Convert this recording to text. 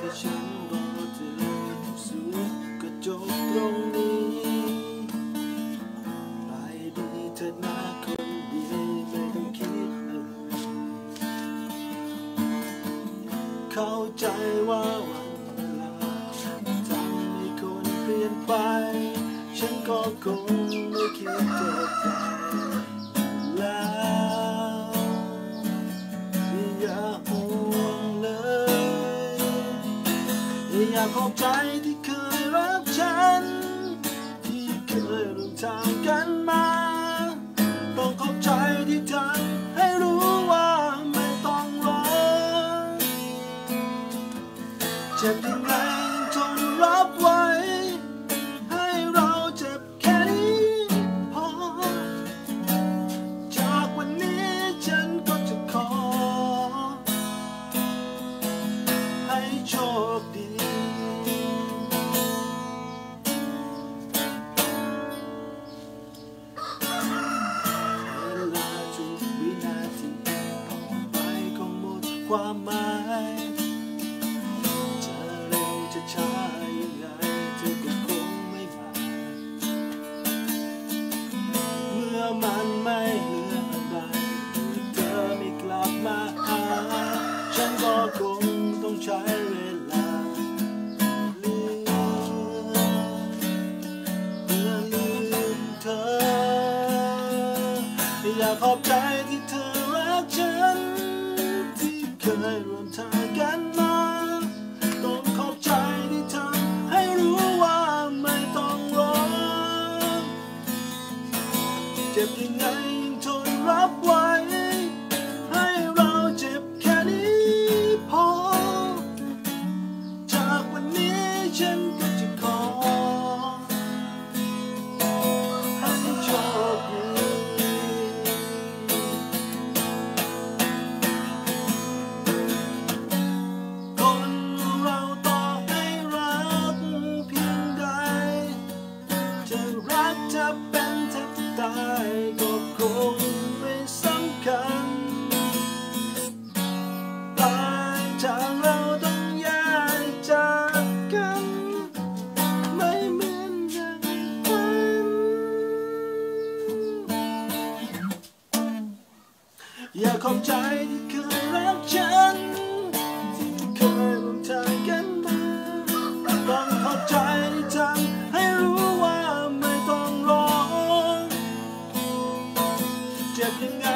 ที่ฉันรอเธอสุดก็จบตรงนี้ไปดีเธอนะคนดีไม่ต้องคิดอะไรเข้าใจว่าวันเวลาทำให้คนเปลี่ยนไป ฉันก็คงไม่คิดจะไป อยากขอบใจที่เคยรักฉัน ที่เคยร่วมทางกันมา ต้องขอบใจที่ทำให้รู้ว่าไม่ต้องรอเจ็บยังไง ความหมายจะเร็วจะช้ายังไงเธอก็คงไม่มา เมื่อมันไม่เหลืออะไรเธอไม่กลับมาหาฉันก็คงต้องใช้เวลาลืมเพื่อลืมเธออยากขอบใจที่เธอรักฉัน ให้ร่วมทางกันมาต้องขอบใจที่ทำให้รู้ว่าไม่ต้องรอเจ็บยังไงยังทนรับไว้ อยากขอบใจที่เคยรักฉัน ที่เคยร่วมทางกันมาต้องขอบใจที่ทำให้รู้ว่าไม่ต้องร้องเจ็บยังไง